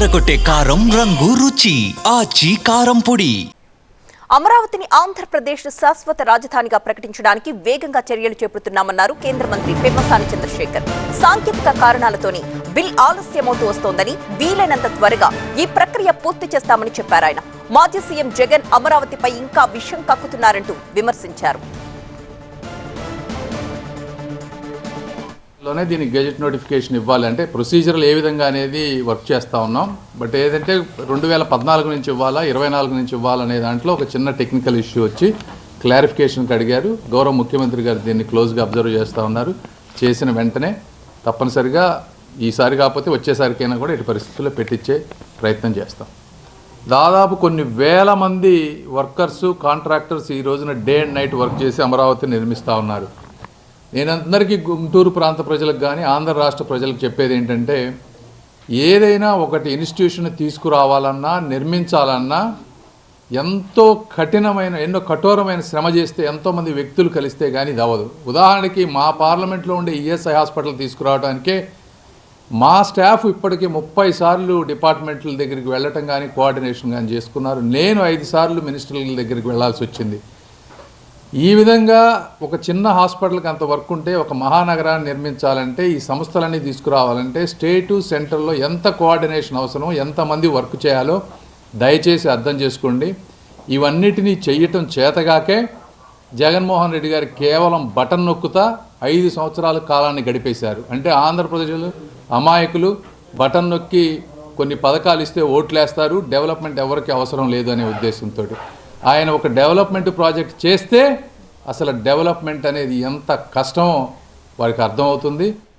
ఎర్రగొట్టే కారం రంగు రుచి ఆచి కారం పొడి. అమరావతిని ఆంధ్రప్రదేశ్ శాశ్వత రాజధానిగా ప్రకటించడానికి వేగంగా చర్యలు చేపడుతున్నామన్నారు కేంద్ర మంత్రి పెమ్మసాని చంద్రశేఖర్. సాంకేతిక కారణాలతోనే బిల్ ఆలస్యమవుతూ వస్తోందని వీలైనంత త్వరగా ఈ ప్రక్రియ పూర్తి చేస్తామని చెప్పారు ఆయన మాజీ సీఎం జగన్ అమరావతిపై ఇంకా విషం కక్కుతున్నారంటూ విమర్శించారు. లోనే దీనికి గెజెట్ నోటిఫికేషన్ ఇవ్వాలి. అంటే ప్రొసీజర్లు ఏ విధంగా అనేది వర్క్ చేస్తూ ఉన్నాం. బట్ ఏదంటే రెండు వేల పద్నాలుగు నుంచి ఇవ్వాలా ఇరవై నాలుగు నుంచి ఇవ్వాలనే దాంట్లో ఒక చిన్న టెక్నికల్ ఇష్యూ వచ్చి క్లారిఫికేషన్కి అడిగారు. గౌరవ ముఖ్యమంత్రి గారు దీన్ని క్లోజ్గా అబ్జర్వ్ చేస్తూ ఉన్నారు. చేసిన వెంటనే తప్పనిసరిగా ఈసారి కాకపోతే వచ్చేసరికైనా కూడా ఇటు పరిస్థితుల్లో పెట్టించే ప్రయత్నం చేస్తాం. దాదాపు కొన్ని వేల మంది వర్కర్స్ కాంట్రాక్టర్స్ ఈ రోజున డే అండ్ నైట్ వర్క్ చేసి అమరావతిని నిర్మిస్తూ ఉన్నారు. నేను అందరికీ గుంటూరు ప్రాంత ప్రజలకు కానీ ఆంధ్ర రాష్ట్ర ప్రజలకు చెప్పేది ఏంటంటే ఏదైనా ఒకటి ఇన్స్టిట్యూషన్ తీసుకురావాలన్నా నిర్మించాలన్నా ఎంతో కఠినమైన ఎన్నో కఠోరమైన శ్రమ చేస్తే ఎంతోమంది వ్యక్తులు కలిస్తే కానీ ఇది అవ్వదు. ఉదాహరణకి మా పార్లమెంట్లో ఉండే ఈఎస్ఐ హాస్పిటల్ తీసుకురావడానికే మా స్టాఫ్ ఇప్పటికీ ముప్పై సార్లు డిపార్ట్మెంట్ల దగ్గరికి వెళ్ళటం కానీ కోఆర్డినేషన్ కానీ చేసుకున్నారు. నేను ఐదు సార్లు మినిస్టర్ల దగ్గరికి వెళ్ళాల్సి వచ్చింది. ఈ విధంగా ఒక చిన్న హాస్పిటల్కి అంత వర్క్ ఉంటే ఒక మహానగరాన్ని నిర్మించాలంటే ఈ సంస్థలన్నీ తీసుకురావాలంటే స్టేటు సెంటర్లో ఎంత కోఆర్డినేషన్ అవసరం ఎంతమంది వర్క్ చేయాలో దయచేసి అర్థం చేసుకోండి. ఇవన్నిటినీ చెయ్యటం చేతగాకే జగన్మోహన్ రెడ్డి గారు కేవలం బటన్ నొక్కుతా ఐదు సంవత్సరాల కాలాన్ని గడిపేశారు. అంటే ఆంధ్రప్రదేశ్లో అమాయకులు బటన్ నొక్కి కొన్ని పథకాలు ఇస్తే ఓట్లేస్తారు డెవలప్మెంట్ ఎవరికి అవసరం లేదు అనే ఉద్దేశంతో ఆయన ఒక డెవలప్మెంట్ ప్రాజెక్ట్ చేస్తే అసలు డెవలప్మెంట్ అనేది ఎంత కష్టమో వారికి అర్థమవుతుంది.